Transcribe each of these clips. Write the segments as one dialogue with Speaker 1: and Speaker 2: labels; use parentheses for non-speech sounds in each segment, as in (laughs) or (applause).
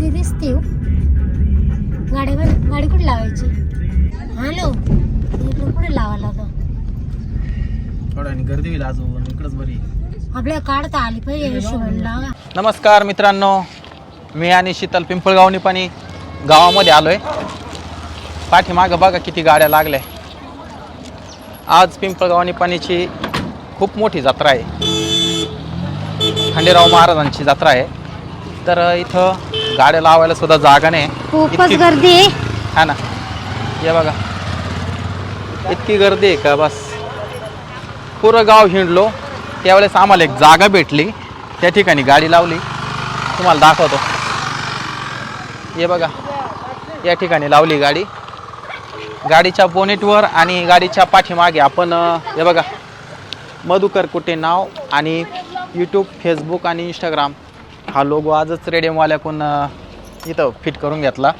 Speaker 1: गर्दी दिसते गाडी गाडी कुठे लावायची? हॅलो? इकडे कुठे लावायला आता?
Speaker 2: थोड्या गर्दी होईल अजून इकडंच बरी.
Speaker 1: आपल्याला काढता आली पाहिजे हिशोबाने लावा.
Speaker 2: नमस्कार मित्रांनो मी आणि शीतल पिंपळगावनी पाणी गावामध्ये आलोय. पाठीमागं बघा किती गाड्या लागल्या. आज पिंपळगावनी पाणीची खूप मोठी जत्रा आहे. खंडेराव महाराजांची जत्रा आहे. तर इथं गाड्या लावायला सुद्धा जागा नाही.
Speaker 1: खूपच
Speaker 2: इतकी-
Speaker 1: गर्दी आहे.
Speaker 2: हा ना. हे बघा. इतकी गर्दी आहे का बस. पुरं गाव हिंडलो. त्यावेळेस आम्हाला एक जागा भेटली. त्या ठिकाणी गाडी लावली. तुम्हाला दाखवतो. हे बघा. या ठिकाणी लावली गाडी. गाडीच्या बोनेटवर आणि गाडीच्या पाठीमागे आपण अं, हे बघा. मधुकर कुटे नाव आणि यूट्यूब फेसबुक आणि इंस्टाग्राम हा लोगो आजच रेडियमवाल्याकडून अं, इथं फिट करून घेतला.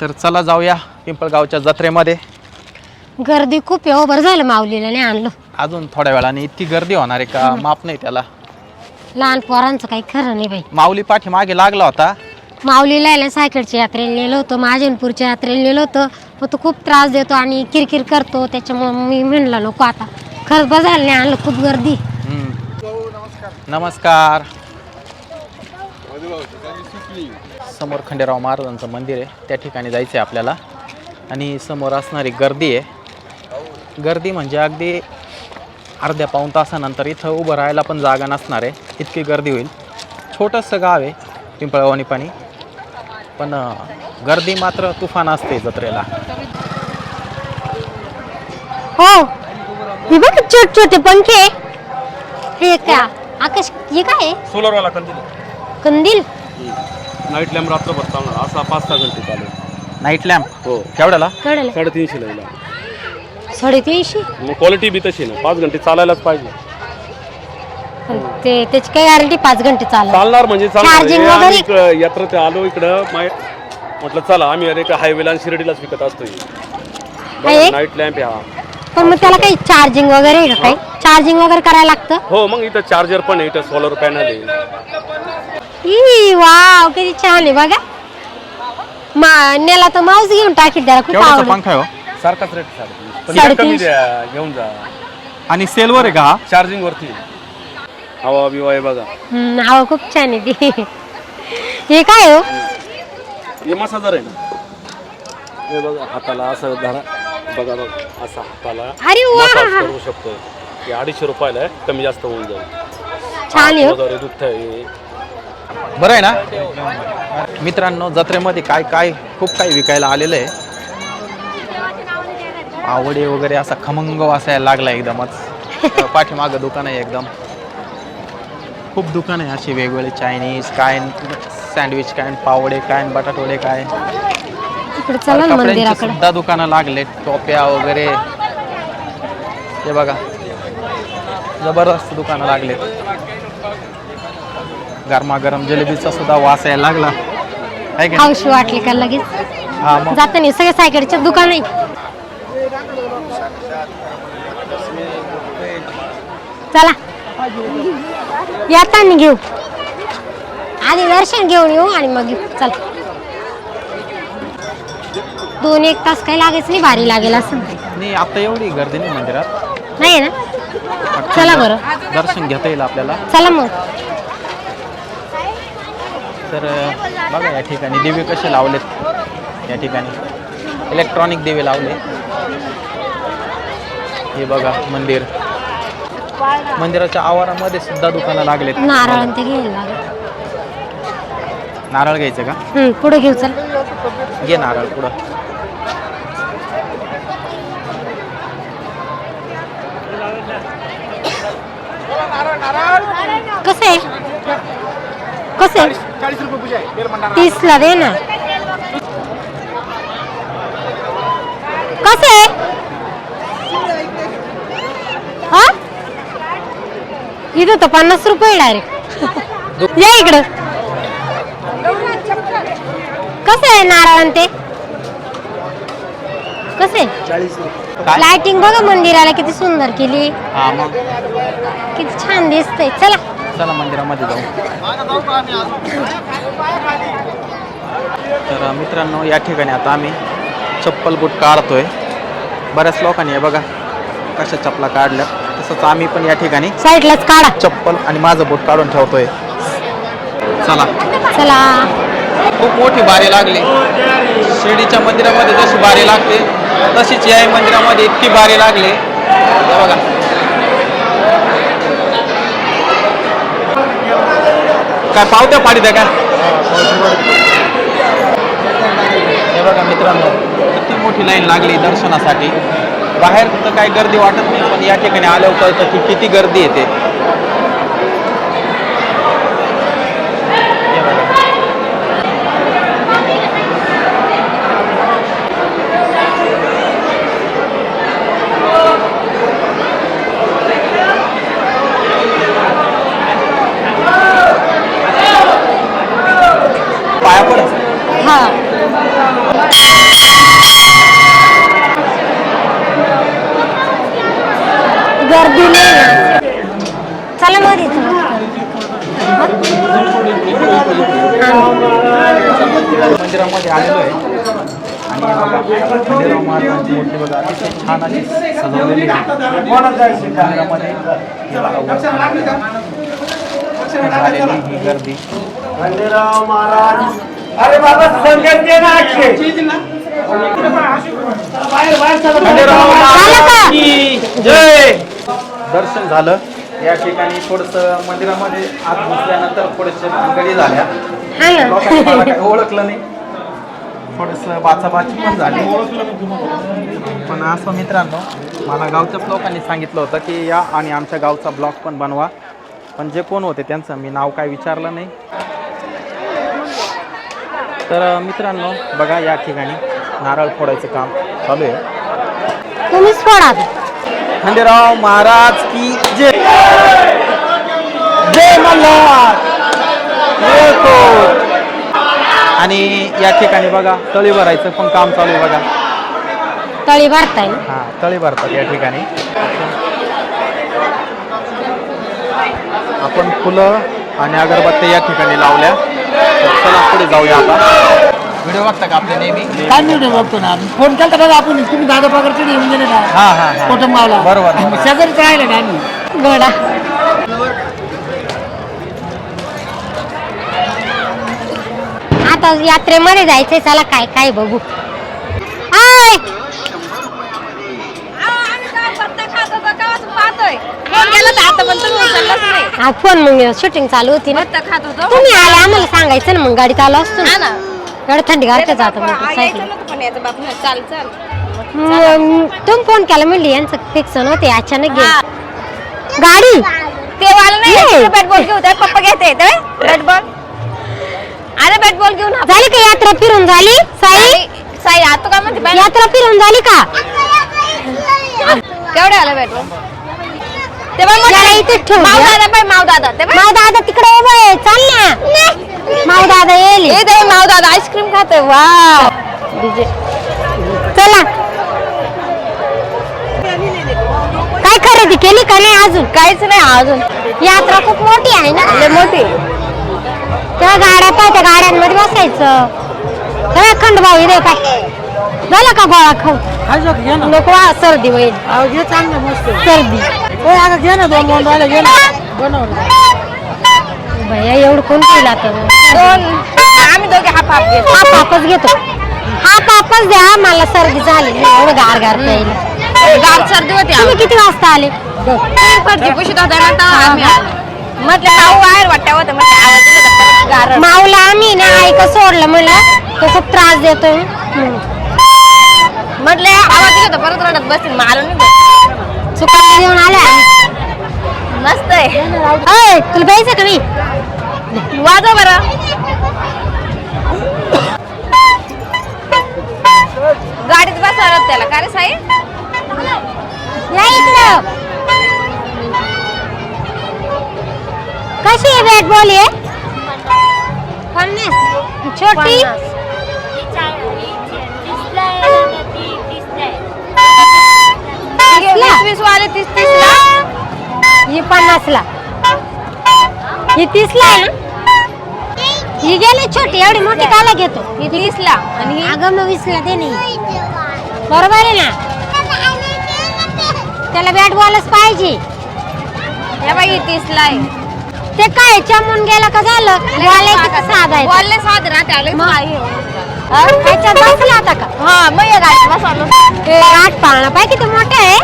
Speaker 2: तर चला जाऊया पिंपळगावच्या जत्रेमध्ये.
Speaker 1: गर्दी खूप आहे हो बरं झालं माऊलीला नाही आणलं.
Speaker 2: अजून थोड्या वेळाने इतकी गर्दी होणार आहे का? माप नाही त्याला.
Speaker 1: लहान पोरांचं काही खरं नाही बाई.
Speaker 2: माऊली पाठीमागे लागला होता.
Speaker 1: माऊलीला ना सायकलच्या यात्रेला नेलं होतं महाजनपूरच्या यात्रेला नेलं होतं. पण तो खूप त्रास देतो आणि किरकिर करतो त्याच्यामुळे मी म्हणलं नको आता. खरंच बरं झालं नाही आणलं खूप गर्दी.
Speaker 2: हम्म. नमस्कार. समोर खंडेराव महाराजांचं मंदिर आहे. त्या ठिकाणी जायचं आहे आपल्याला. आणि समोर असणारी गर्दी आहे. गर्दी म्हणजे अगदी अर्ध्या पाऊण तासानंतर इथं उभं राहायला पण जागा नसणार आहे. इतकी गर्दी होईल. छोटंसं गाव आहे पिंपळगावणी पाणी. पण गर्दी मात्र तुफान असते जत्रेला.
Speaker 1: हो. हे बघ छोटे छोटे पंखे. हे काय आकाश हे काय? आहे?
Speaker 3: सोलरवाला कंदील.
Speaker 1: कंदील?
Speaker 3: नाईट लॅम्प रात्रभर चालणार असा पाच सहा घंटे चालेल
Speaker 2: नाईट लॅम्प
Speaker 3: हो.
Speaker 2: केवढ्याला?
Speaker 1: कळलं
Speaker 3: साडेतीनशे लागला
Speaker 1: साडेतीनशे?
Speaker 3: मग क्वालिटी बी तशी ना पाच घंटे चालायलाच पाहिजे.
Speaker 1: पण ते त्याची काय गॅरंटी पाच घंटे चालत
Speaker 3: चालणार म्हणजे
Speaker 1: Charging
Speaker 3: चालणार
Speaker 1: वगैरे?
Speaker 3: आम्ही इकडं यात्रा ते आलो इकडं माय म्हटलं चला आम्ही अरे हायवेला आणि शिर्डीलाच विकत असतो
Speaker 1: आहे?
Speaker 3: नाईट लॅम्प हा
Speaker 1: पण मग त्याला काही चार्जिंग वगैरे आहे का काही? चार्जिंग वगैरे करायला लागतं?
Speaker 3: हो मग इथं चार्जर पण आहे इथं सोलर पॅनल आहे.
Speaker 1: ई वाव किती छान आहे बघा. मा नेला तर माऊस घेऊन टाकीत त्याला खूप
Speaker 2: केवढ्याचा
Speaker 1: आवडत
Speaker 2: पंखा आहे हो?
Speaker 3: सारखाच रेट साडेतीनशे पण
Speaker 1: साडेतीनशे.
Speaker 3: कमी द्या घेऊन जा.
Speaker 2: आणि सेलवर आहे का हा?
Speaker 3: चार्जिंग वरती. हवा बिवा आहे बघा.
Speaker 1: नाव खूप छान आहे ती. हे काय हो?
Speaker 3: हे मसाजर आहे ना. हे बघा हाताला असं धरा. बघा बघा असं हाताला
Speaker 1: अरे वा.
Speaker 3: मसाज करू शकतो हे अडीचशे रुपयाला आहे कमी जास्त होऊन जाईल.
Speaker 1: छान आहे हो.
Speaker 3: वगैरे दुखत आहे
Speaker 2: बरं आहे ना? मित्रांनो जत्रेमध्ये काय काय खूप काही विकायला आलेलं आहे. आवडे वगैरे असा खमंग वासायला लागला एकदमच. (laughs) पाठीमागं दुकान आहे एकदम. खूप दुकान आहे अशी वेगवेगळे चायनीज काय सँडविच काय पावडे काय बटाटवडे काय. सुद्धा दुकानं लागले टोप्या वगैरे. हे बघा. जबरदस्त दुकानं लागले गरमागरम जिलेबीचा सुद्धा वास यायला लागला. आहे की
Speaker 1: वाटली का लगेच?
Speaker 2: हा मग?
Speaker 1: जाताना सगळे सायकलचे दुकान. आहे चला. येताना घेऊ. आधी दर्शन घेऊन येऊ आणि मग घेऊ. चला. दोन एक तास काही लागेच नाही भारी लागेल असं.
Speaker 2: नाही आता एवढी गर्दी नाही मंदिरात.
Speaker 1: नाही ना? चला बरं.
Speaker 2: दर्शन घेता येईल आपल्याला.
Speaker 1: चला मग.
Speaker 2: तर बघा या ठिकाणी दिवे कसे लावलेत. या ठिकाणी इलेक्ट्रॉनिक दिवे लावले. हे बघा मंदिर. मंदिराच्या आवारामध्ये सुद्धा दुकानं लागलेत.
Speaker 1: नारळ ते घ्यायला
Speaker 2: नारळ घ्यायचं का?
Speaker 1: पुढे घेऊ चल.
Speaker 2: घे नारळ पुढं.
Speaker 1: कसं आहे? कसं आहे. तीसला दे ना. कसं आहे? हा? इथं तर पन्नास रुपये डायरेक्ट या इकडं. कसं आहे नारळ आणि ते? कसं लाइटिंग बघा मंदिराला किती सुंदर केली.
Speaker 2: हा मग.
Speaker 1: किती छान दिसतंय. चला.
Speaker 2: चला मंदिरामध्ये जाऊ. मित्रांनो या ठिकाणी आता आम्ही चप्पल बूट काढतोय. बऱ्याच लोकांनी हे बघा कशा चपला काढल्या. तसंच आम्ही पण या ठिकाणी
Speaker 1: साईडलाच काढा.
Speaker 2: चप्पल आणि माझं बूट काढून ठेवतोय. चला.
Speaker 1: चला.
Speaker 2: खूप मोठी बारी लागली. शिर्डीच्या मंदिरामध्ये जशी बारी लागते तशीच या मंदिरामध्ये इतकी बारी लागली. बघा. काय पावत्या पाडीत द्या का? हे बघा मित्रांनो किती मोठी लाईन लागली दर्शनासाठी. बाहेर तर काही गर्दी वाटत नाही पण या ठिकाणी आल्यावर कळतं की किती गर्दी येते हे बघा. पाया पड
Speaker 1: हा गर्दी नाही ना. चला मध्ये
Speaker 2: मंदिरामध्ये आलेलो आहे आणि हे बघा महाराजांची मूर्ती बघा अतिशय छान अशी सजवलेली आहे. मंदिरामध्ये झालेली ही गर्दी.
Speaker 3: महाराज. अरे बाबा संगत दे ना
Speaker 2: जय. दर्शन झालं. या ठिकाणी थोडस मंदिरामध्ये आत घुसल्यानंतर थोडेसे भानगडी झाल्या. ओळखलं नाही. थोडस बाचाबाची पण झाली. पण असं मित्रांनो मला गावच्याच लोकांनी सांगितलं होतं की या आणि आमच्या गावचा ब्लॉग पण बनवा. पण जे कोण होते त्यांचं मी नाव काय विचारलं नाही. तर मित्रांनो बघा या ठिकाणी नारळ फोडायचं काम चालू आहे.
Speaker 1: तुम्हीच फोडा.
Speaker 2: खंडेराव महाराज की जय जय मल्हार जय कोट. आणि या ठिकाणी बघा तळी भरायचं पण काम चालू आहे बघा.
Speaker 1: तळी भरताय?
Speaker 2: हा तळी भरतात या ठिकाणी. आपण फुलं आणि अगरबत्त्या या ठिकाणी लावल्या. तर चला पुढे जाऊया आता. व्हिडिओ बघता का आपले नेहमी?
Speaker 4: काय नाही बघतो ना? फोन केला बघा आपण? तुम्ही दादा पगारकडे येऊन गेले ना?
Speaker 2: हा हा हा.
Speaker 4: कुटुंबाला
Speaker 2: बरोबर, बरोबर.
Speaker 4: शेजारीच राहिले ना आम्ही.
Speaker 1: गोडा आता यात्रेमध्ये जायचंय चला काय काय बघू. हाय हा फोन मग शूटिंग चालू होती ना. तुम्ही आले आम्हाला सांगायचं ना मग गाडी चालू असतो ना. एवढं थंडी गारठं जातं
Speaker 5: चाल
Speaker 1: तुम्ही फोन केला म्हणली यांचं फिक्स नव्हते अचानक गेले. गाडी?
Speaker 5: ते वाला. नाही बॅट बॉल घेऊ पप्पा घेते बॅट बॉल अरे बॅट बॉल घेऊन हा.
Speaker 1: झाली का यात्रा फिरून? झाली? साई?
Speaker 5: साई आता काय म्हणते बॅट
Speaker 1: यात्रा फिरून झाली का?
Speaker 5: केवढे आलं बॅट बॉल? ते बघ
Speaker 1: याला इथेच ठेवू
Speaker 5: माव
Speaker 1: द्या.
Speaker 5: दादा बाय माव दादा. ते बघ.
Speaker 1: माव दादा तिकडे उभा आहे. चाल ना. माव दादा येईल.
Speaker 5: ए ते माव दादा आईस्क्रीम खाते वा
Speaker 1: चला. काय खरेदी केली का नाही अजून?
Speaker 5: काहीच नाही अजून.
Speaker 1: यात्रा खूप मोठी आहे ना?
Speaker 5: लय मोठी.
Speaker 1: त्या गाड्या पाय त्या गाड्यांमध्ये बसायचं. सगळ्या खंडभाऊ इथे पाय झालं का गोळा खाऊ?
Speaker 4: खायचं का? घे ना.
Speaker 1: नको सर्दी होईल.
Speaker 4: अहो, घे चांगलं मस्त.
Speaker 1: सर्दी.
Speaker 4: हो अगं घे ना दोन दोन राहिले घे ना. बनवलं
Speaker 1: भैया एवढं कोण केलं आता?
Speaker 5: दोन. आम्ही दोघे हाफ हाफ घेतो.
Speaker 1: हा पापच घेतो. हा पापच द्या मला सर्दी झाली. एवढं गार गार प्यायला.
Speaker 5: गाव सर्दी होती
Speaker 1: तुम्ही किती वाजता आले?
Speaker 5: फरची पुशीत होता ना तेव्हा आम्ही आलो. म्हटलं भाऊ बाहेर वाटतं होतं. म्हटलं आवाज दिला तर गारड.
Speaker 1: माऊला आम्ही ना ऐका सोडलं म्हणलं तो खूप त्रास देतोय म्हणून.
Speaker 5: म्हटलं आवाज दिला परत रडत बसतील नाही.
Speaker 1: चुकाला घेऊन आल्या
Speaker 5: मस्त आहे.
Speaker 1: अय तुला प्यायचं का नाही
Speaker 5: वाजव बरं. गाडीत बसायला त्याला. का रे साई?
Speaker 1: इकडं. कशी आहे बॅट बॉल आहे? पन्नास. छोटी?
Speaker 5: वीस वीस वाले तीस तीस ला?
Speaker 1: ही पन्नास ला. ही तीस ला आहे ना? ही गेली छोटी एवढी मोठी काला घेतो.
Speaker 5: ही तीसला आणि ही
Speaker 1: अगं मग वीसला दे नाही बरोबर आहे ना? त्याला बॅट बॉलच पाहिजे.
Speaker 5: या बाई ही तीसला आहे.
Speaker 1: ते काय चमून गेलं का झालं? बॉल साधा आहे
Speaker 5: बॉलले साध राहते आले
Speaker 1: त्याच्यात बसला आता का?
Speaker 5: हा मग या बसवलं.
Speaker 1: आठ पाळणा पाय किती मोठे आहे?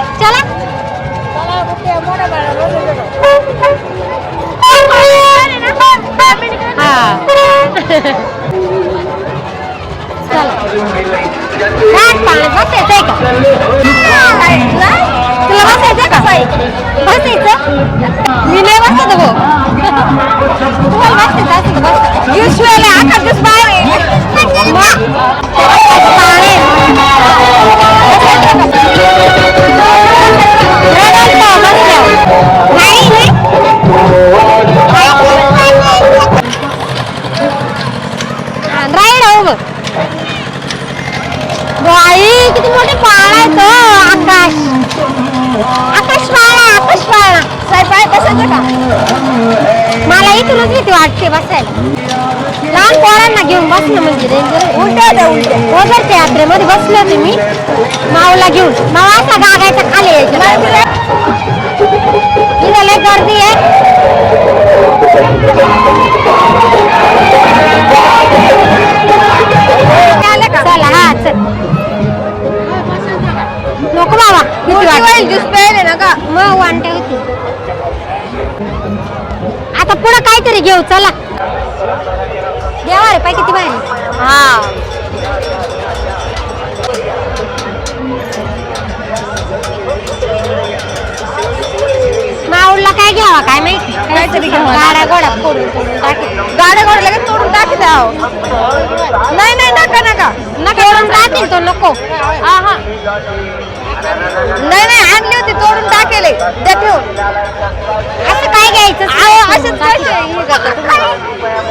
Speaker 1: मला इथूनच भीती वाटते बसायला. लहान पोरांना घेऊन बसणं म्हणजे उलट्या उलट्या वगैरे यात्रेमध्ये बसले होते मी. माऊला घेऊन. माऊ असा गागायचा खाली यायचं. इथं लय गर्दी आहे. चला हा चल. नको बाबा भीती वाटते.
Speaker 5: ज्यूस प्यायले ना का
Speaker 1: मग वांटे होती. पुढं काहीतरी घेऊ चला. देवा रे पाय किती भारी
Speaker 5: हा
Speaker 1: माऊला काय घ्यावा काय माहिती?
Speaker 5: काहीतरी घ्यावं.
Speaker 1: गाड्या गोड्या फोडून फोडून टाकेल
Speaker 5: गाड्या गोड लगेच तोडून टाकी द्याव नाही नाही नका नका.
Speaker 1: फोडून टाकेल तो नको.
Speaker 5: हा हा. नाही नाही आणली होती तोडून टाकेले. द्या ठेवून. हे?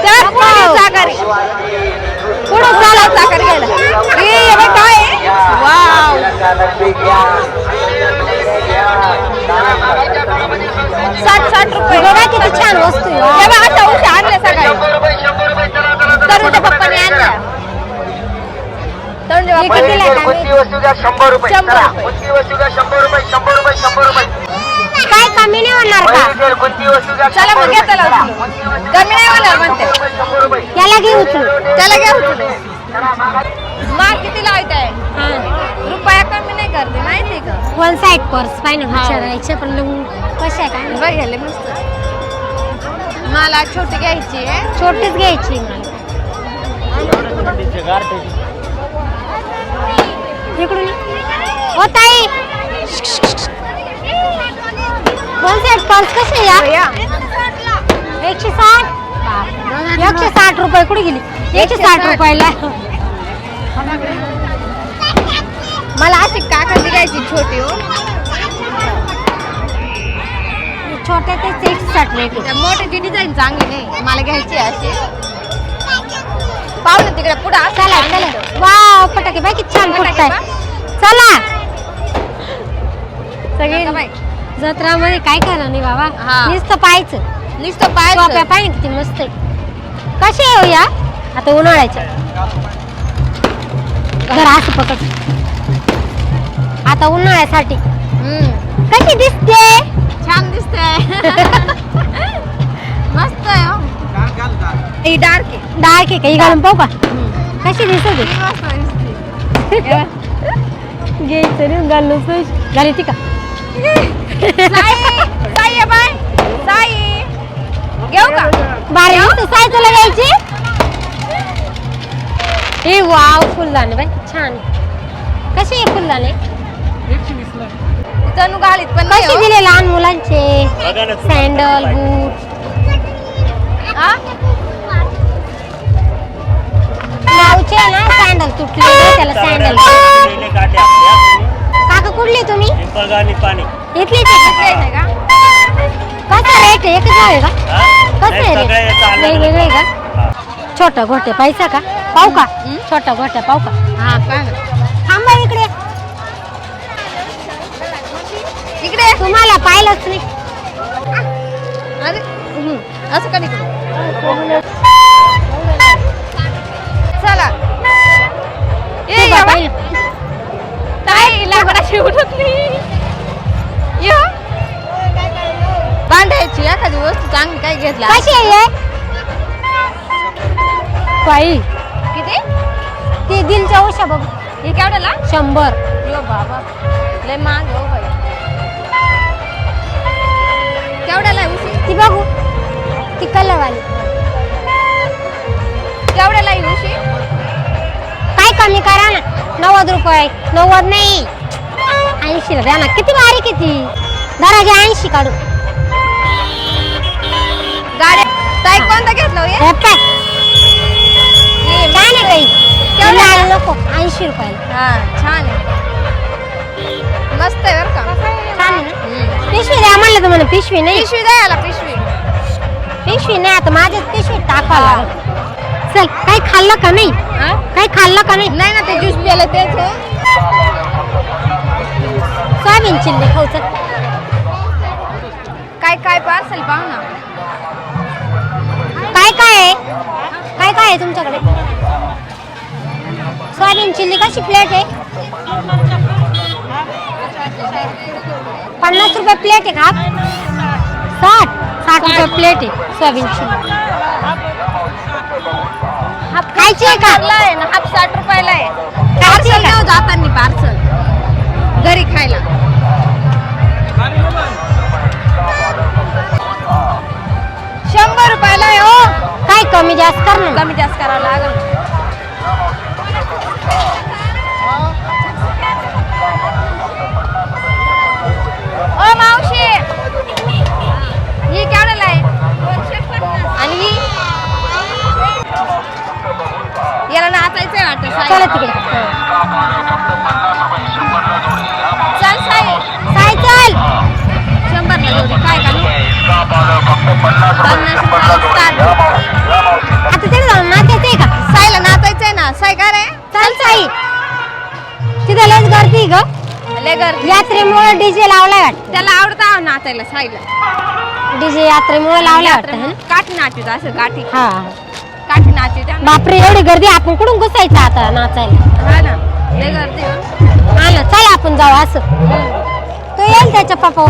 Speaker 5: त्या पुढे चला चाकारी घ्यायला. हे काय? वाव. साठ साठ रुपये.
Speaker 1: बघा किती छान वस्तू आहे.
Speaker 5: हे बघ अशा उशा आणल्या सकाळी. तरुणच्या पप्पाने आणल्या.
Speaker 1: हे माहिती?
Speaker 6: वस्तू द्या शंभर रुपये
Speaker 5: शंभर रुपये.
Speaker 6: शंभर रुपये शंभर रुपये.
Speaker 1: काय कमी नाही होणार का?
Speaker 5: चला मग. घ्या त्याला. उचलून. कमी नाही होणार म्हणते.
Speaker 6: शंभर रुपये
Speaker 1: याला घे उचलून.
Speaker 5: त्याला घ्या उचलून. माग किती लावत आहे
Speaker 1: हा.
Speaker 5: रुपया कमी नाही करते माहिती का?
Speaker 1: वन साइड पर्स पाहिजे विचारायचे पण मग कशा आहे काय?
Speaker 5: बघ घ्यायला मस्त. मला छोटी घ्यायची आहे.
Speaker 1: छोटीच घ्यायची मला. इकडून. ये. ओ ताई. वन साइड पर्स कसे या? एकशे साठ? एकशे साठ रुपये. कुठे गेली? एकशे साठ रुपयाला.
Speaker 5: मला अशी काकाची घ्यायची छोटी हो.
Speaker 1: छोट्या तेच एकशे साठ आहे.
Speaker 5: त्या मोठ्याची डिझाईन चांगली नाही. मला घ्यायची आहे अशी. पाहू ना तिकडे पुढे.
Speaker 1: चला चला. वाव पटाके बाई किती छान
Speaker 5: फटाके
Speaker 1: फुटताय.
Speaker 5: सगळी
Speaker 1: जत्रामध्ये काय करा नाही बाबा.
Speaker 5: हा.
Speaker 1: नुसतं पाहायचं.
Speaker 5: नुसतं
Speaker 1: टोप्या
Speaker 5: पाय
Speaker 1: पाहिजे किती मस्त. आहे कसे आहे हो या? आता उन्हाळ्याच्या. जरा असं पकड. आता उन्हाळ्यासाठी. कशी दिसते?
Speaker 5: छान दिसते. (laughs) मस्त आहे हो. ही डार्क आहे.
Speaker 1: डार्क आहे का? ही घालून पाहू का? कशी दिसते
Speaker 5: ही मस्त दिसते. (laughs)
Speaker 1: घ्यायचं नाही घालून का?
Speaker 5: साई साई बाय. साई घेऊ का?
Speaker 1: बारे साय तुला घ्यायची हे वाव फुलदाणे बाई छान. कशी आहे फुलदाणे?
Speaker 5: तनू घालीत पण नाही
Speaker 1: कशी
Speaker 5: हो.
Speaker 1: दिले लहान मुलांचे? सँडल बूट.
Speaker 5: हा?
Speaker 1: ना सँडल तुटले त्याला सँडल. का कुठले तुम्ही? पिंपळगाव आणि का? कसा रेट एकच आहे का? कसं आहे रेट वेगवेगळे का? छोटा घोटे पाहिजे का? पाहू का? छोटा घोट्या पाहू का? थांबा इकडे.
Speaker 5: इकडे.
Speaker 1: तुम्हाला पाहिलंच नाही.
Speaker 5: अरे असं का नाही चला.
Speaker 1: कशी उठतली बांधायची एखादी वस्तू चांगली काय घेतला कशी आहे पायी
Speaker 5: किती?
Speaker 1: ती दिलच्या उशा बघ.
Speaker 5: हे केवढ्याला?
Speaker 1: शंभर.
Speaker 5: यो बाबा. लय महाग हो बाई. केवढ्याला उशी
Speaker 1: ती बघू. ती कलरवाली.
Speaker 5: केवढ्याला आहे उशी
Speaker 1: काय कमी करा ना. नव्वद रुपये नव्वद नाही. ऐंशी द्या ना. किती बारीक किती धरा घ्या ऐंशी काढू
Speaker 5: गाड्या ताई कोणता घेतला हो हे?
Speaker 1: हे पाय. काय नाही काही
Speaker 5: केवढं आहे?
Speaker 1: नको. ऐंशी रुपयाला.
Speaker 5: हा छान आहे. मस्त आहे बरं का?
Speaker 1: छान आहे ना? पिशवी द्या म्हणलं तुम्हाला. पिशवी नाही.
Speaker 5: पिशवी द्या याला पिशवी.
Speaker 1: पिशवी नाही आता माझ्याच पिशवी टाकावं लागेल. चल काही खाल्लं का नाही?
Speaker 5: हा?
Speaker 1: काही खाल्लं का नाही?
Speaker 5: नाही ना ते ज्यूस प्यायला तेच हो
Speaker 1: सोयाबीन चिल्ली खाऊ चल
Speaker 5: काय काय पार्सल पाहू ना
Speaker 1: काय काय आहे? काय काय आहे तुमच्याकडे? सोयाबीन चिल्ली कशी प्लेट आहे? पन्नास रुपये प्लेट आहे का? साठ. साठ रुपये प्लेट आहे सोयाबीन चिल्ली. खायची आहे का?
Speaker 5: आहे ना हाफ साठ रुपयाला आहे. पार्सल जाताना पार्सल. घरी खायला. रुपयाला आहे हो.
Speaker 1: काय कमी जास्त कर ना.
Speaker 5: कमी जास्त करावं लागेल. ओ मावशी. ही केवढ्याला आहे? आणि ही? याला नाचायचंय वाटतं साई.
Speaker 1: चला तिकडे.
Speaker 5: चल साई.
Speaker 1: साय चल.
Speaker 5: शंभर काय का.
Speaker 1: आता तिकडे जाऊन नाचायचं आहे का
Speaker 5: साईला नाचायचंय ना साई का रे
Speaker 1: चल साई तिथे लस गर्दी ग
Speaker 5: लय
Speaker 1: यात्रेमुळे डीजे लावलाय वाटतं
Speaker 5: त्याला आवडतं नाचायला साईला
Speaker 1: डीजे यात्रेमुळे लावलाय वाटतं
Speaker 5: काठी नाचू असं काठी
Speaker 1: हा
Speaker 5: काठी नाचू
Speaker 1: बापरे एवढी गर्दी आपण कुठून घुसायचं आता नाचायला
Speaker 5: हा ना लय गर्दी हो.
Speaker 1: हा ना चल आपण जाऊ असं तो येईल त्याच्या पप्पा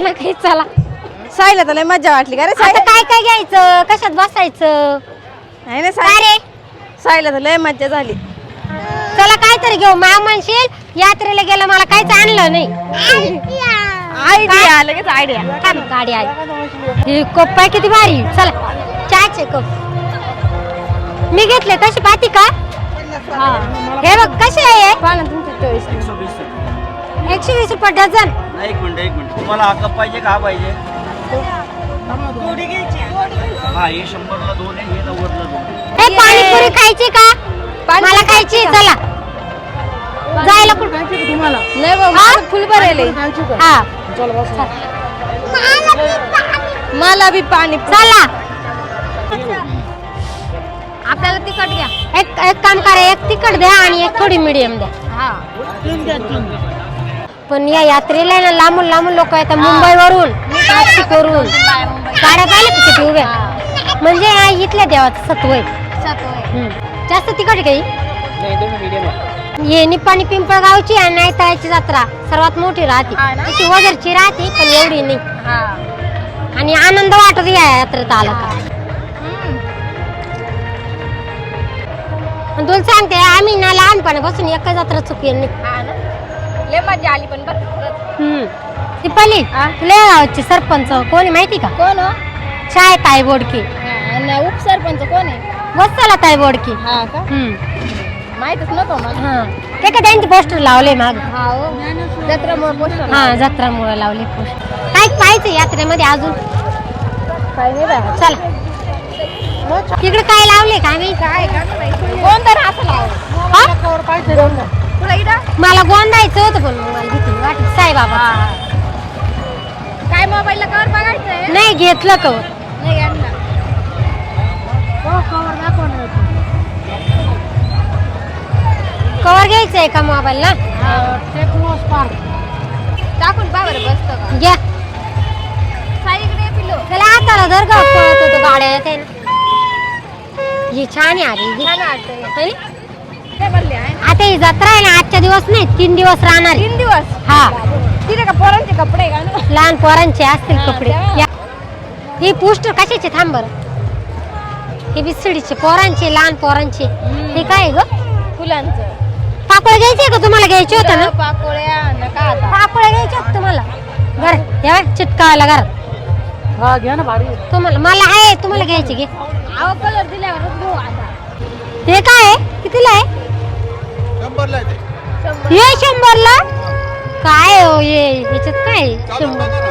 Speaker 5: ना
Speaker 1: काही चला.
Speaker 5: साईला तर लय मजा वाटली का रे
Speaker 1: आता काय काय घ्यायचं? कशात बसायचं?
Speaker 5: नाही ना
Speaker 1: काय
Speaker 5: साई
Speaker 1: रे
Speaker 5: साईला तर लय मजा झाली.
Speaker 1: चला काहीतरी घेऊ. मा म्हणशील यात्रेला गेलं मला काहीच आणलं नाही.
Speaker 5: आयडिया. लगेच आयडिया.
Speaker 1: काय गाडी आली ही कप पाय किती भारी. चला चहाचे कप. मी घेतले तशी पाती का? हे. बघ कसे आहे?
Speaker 5: पहा ना तुमची चॉईस?
Speaker 1: एकशे वीस रुपये डझन.
Speaker 3: एक मिनिट एक मिनिट. तुम्हाला हा कप पाहिजे का हा पाहिजे? हा हे शंभरला दोन आहे हे नव्वदला दोन आहे.
Speaker 1: पाणीपुरी खायची का? मला खायची चला. जायला कुठं?
Speaker 4: खायची का तुम्हाला?
Speaker 5: नाही बाबा फुल भरेल
Speaker 4: खायची का?
Speaker 1: हा.
Speaker 4: चला बसा
Speaker 5: मला बी पाणी
Speaker 1: चला.
Speaker 5: आपल्याला तिखट घ्या.
Speaker 1: एक एक काम करा एक तिखट द्या आणि एक थोडी मिडियम द्या.
Speaker 5: हा.
Speaker 4: तीन द्या तीन
Speaker 1: पण या यात्रेला आहे ना लांबून लांबून लोक येतात मुंबईवरून. नाशिकवरून. गाड्या पाहिल्या का किती उभ्या? म्हणजे इथल्या देवाचं सत्व आहे. हम्म. जास्त आहे काही हे? निपाणी पिंपळगावची आणि नाईताळ्याची जत्रा. सर्वात मोठी राहते.
Speaker 5: हा ना?
Speaker 1: तशी वगैरेची राहते पण एवढी नाही.
Speaker 5: हा.
Speaker 1: आणि आनंद वाटत या यात्रेत आला का? आणि तुला सांगते आम्ही ना लहानपणापासून एका जत्रा चुकली नाही.
Speaker 5: हा लय मजा आली पण बघ खरंच.
Speaker 1: हम्म. ती पहिली तुला गावची सरपंच कोणी माहिती का?
Speaker 5: कोण हो?
Speaker 1: चाय ताई बोडकी.
Speaker 5: हा, आणि उपसरपंच कोण आहे?
Speaker 1: बसला ताई बोडकी.
Speaker 5: हा का?
Speaker 1: हम्म.
Speaker 5: माहितच नको मला.
Speaker 1: हा. ते का त्यांचे पोस्टर लावले माग?
Speaker 5: हा हो. जत्रामुळे पोस्टर
Speaker 1: हा जत्रामुळे लावले पोस्टर काय पाहायचं यात्रेमध्ये अजून?
Speaker 5: काय नाही बाय
Speaker 1: चला. तिकडे काय लावले काय माहिती.
Speaker 5: काय का कोण तर असं लाव
Speaker 1: हा?
Speaker 5: तुला इथं?
Speaker 1: मला गोंदायचं होतं पण मला भीती वाटत. साईबाबा.
Speaker 5: काय मोबाईलला कवर बघायचंय?
Speaker 1: नाही घेतलं का
Speaker 5: नाही आणला
Speaker 1: कवर घ्यायचंय का मोबाईलला?
Speaker 4: टेक्नो स्पार्क
Speaker 5: टाकून पा बरं बसतो का?
Speaker 1: घ्या.
Speaker 5: साईकडे पिलो
Speaker 1: त्याला हाताला धर का पळत होतो गाड्या येते ना ही छान आहे ही.
Speaker 5: छान वाटतंय.
Speaker 1: है ना?
Speaker 5: आहे?
Speaker 1: आता ही जत्रा आहे ना आजच्या दिवस नाही तीन दिवस राहणार आहे.
Speaker 5: तीन दिवस?
Speaker 1: हा.
Speaker 5: तिथे का पोरांचे कपडे का ना?
Speaker 1: लहान पोरांचे असतील
Speaker 5: हा,
Speaker 1: कपडे.
Speaker 5: तेव्हा.
Speaker 1: या. ही पोस्टर कशाचे थांब बरं. हे बिस्सडीचे पोरांचे लहान पोरांचे. हे काय ग?
Speaker 5: फुलांचं.
Speaker 1: पापड घ्यायचे का तुम्हाला? घ्यायचे होते ना?
Speaker 5: पाकोळ्या नका आता?
Speaker 1: पापड घ्यायचे होते तुम्हाला. घर या चिटकावाला घर.
Speaker 4: हा घ्या ना भारी.
Speaker 1: तुम्हाला मला आहे तुम्हाला घ्यायचे घे.
Speaker 5: कलर दिल्यावर घेऊ आता. शंभर
Speaker 1: हे शंभरला? काय हो हे ह्याच्यात काय आहे? शंभर.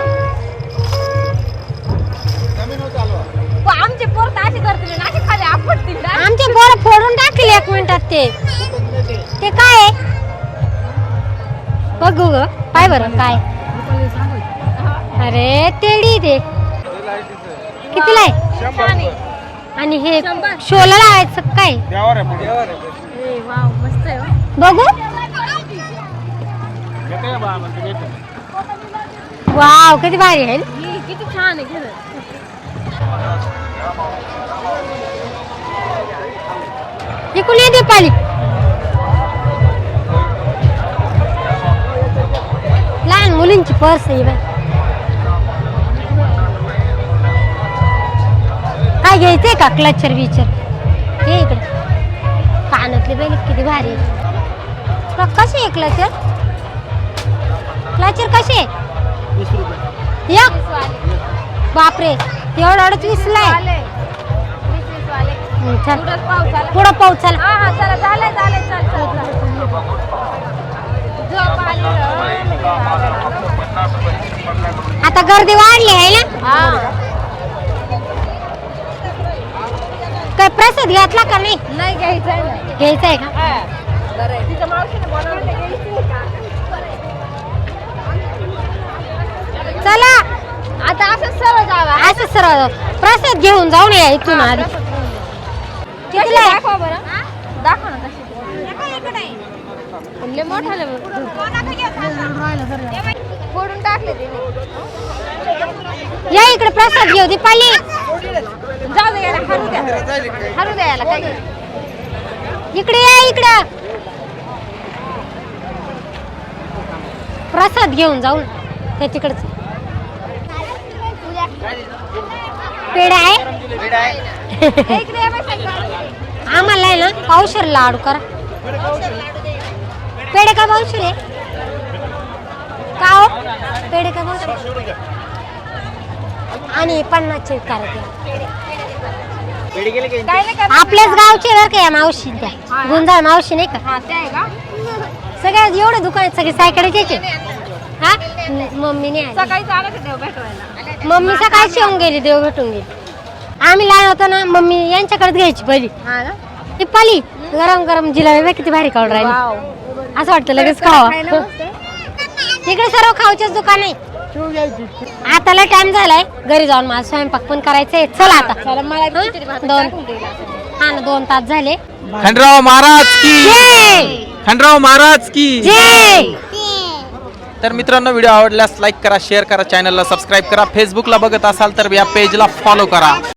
Speaker 5: आमचे पोर तर असे करतील ना असे खाली आपटतील ना.
Speaker 1: आमचे पोरं फोडून टाकले एक मिनिटात ते. ते काय आहे? बघू ग. पाय बरं काय? अरे तेडी ते. कितीला आहे?
Speaker 5: छान आहे
Speaker 1: आणि हे
Speaker 5: शंभर.
Speaker 1: शोला लावायचं काय?
Speaker 5: ए, वाव मस्त आहे हो.
Speaker 1: बघू. वाव किती भारी आहे. ना?
Speaker 5: किती छान आहे
Speaker 1: इकडून ये पाणी लहान मुलींची पर्स आहे बाई. काय घ्यायचंय का क्लचर विचर हे इकडे. कानातले बैल किती भारी आहे. कसे आहे क्लचर? क्लचर कसे आहे? एक बापरे एवढं अडत वीसला आहे हं, चल
Speaker 5: पाऊस
Speaker 1: पुढं पाऊस चला
Speaker 5: झोप आली रं.
Speaker 1: आता गर्दी वाढली आहे ना? काय प्रसाद घेतला का नाही? घ्यायचा आहे का.
Speaker 5: तिच्या मावशीने बनवलं?
Speaker 1: चला.
Speaker 5: आता असं सरळ जावा.
Speaker 1: असं सर्व प्रसाद घेऊन जाऊन या इथून आधी.
Speaker 5: कितीला आहे? दाखवा बरं. दाखवा ना कशी. लय मोठा लय फोडून टाकले ते
Speaker 1: या इकडे प्रसाद घेऊ दीपाली
Speaker 5: जाऊ दे याला हरू द्या. हरू द्या याला काही.
Speaker 1: इकडे या इकडे. प्रसाद घेऊन जाऊन त्या तिकडच. पेढ आहे. आम्हाला आहे ना पावशर लाडू करा. पेढे का पावशर आहे? का हो? पेढे का पावशर आणि पन्नासचे करा ते.
Speaker 5: काय नाही करणार.
Speaker 1: आपल्याच गावचे बरं का या मावशी त्या गुंजाळ मावशी नाही का?
Speaker 5: हा ते आहे का?
Speaker 1: सगळ्या एवढे दुकान आहेत सगळे सायकडेचे हा? मम्मीने आली.
Speaker 5: सकाळी चालत देव भेटवायला.
Speaker 1: मम्मी सकाळची येऊन गेली देव भेटून गेली. आम्ही लहान होतो ना मम्मी यांच्याकडेच घ्यायची पहिली.
Speaker 5: हा ना?
Speaker 1: ती पाली गरम गरम जिलाबी बघ किती भारी काढून राहिली.
Speaker 5: वाव.
Speaker 1: असं वाटतं लगेच खावा. इकडे सर्व खाऊचेच दुकान आहे. आताला टाइम झालाय. घरी जाऊन मला स्वयंपाक पण करायचंय. चला आता. हा? दोन. हा ना दोन तास झाले.
Speaker 2: खंडराव महाराज की
Speaker 1: जय!
Speaker 2: खंडराव महाराज की तर मित्रांनो व्हिडिओ आवडल्यास लाईक करा शेअर करा चॅनलला सबस्क्राईब करा फेसबुकला बघत असाल तर या पेजला फॉलो करा.